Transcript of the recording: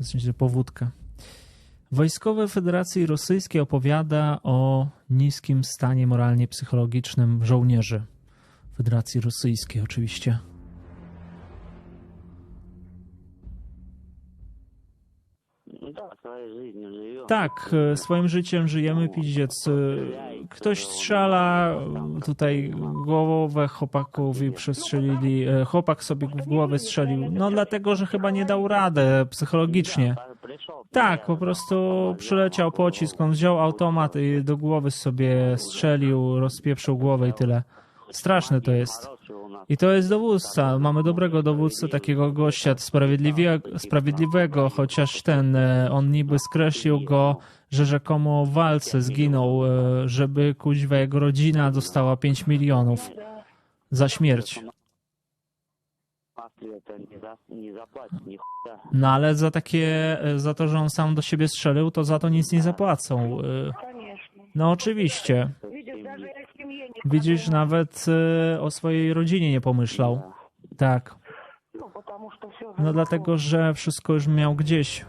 w sensie powódkę. Wojskowe Federacji Rosyjskiej opowiada o niskim stanie moralnie-psychologicznym żołnierzy Federacji Rosyjskiej, oczywiście. Tak, e, swoim życiem żyjemy, pizdziec. Ktoś strzela e, tutaj głowę chłopakowi przestrzelili. E, chłopak sobie w głowę strzelił. No dlatego, że chyba nie dał radę psychologicznie. Tak, po prostu przyleciał pocisk, on wziął automat i do głowy sobie strzelił, rozpieprzył głowę i tyle. Straszne to jest. I to jest dowódca. Mamy dobrego dowódcę, takiego gościa sprawiedliwego, chociaż ten, e, on niby skreślił go, że rzekomo w walce zginął, e, żeby kuźwa jego rodzina dostała 5 milionów za śmierć. No ale za takie, e, za to, że on sam do siebie strzelił, to za to nic nie zapłacą. No oczywiście. Widzisz, nawet y, o swojej rodzinie nie pomyślał. Tak. No, no dlatego, że wszystko już miał gdzieś.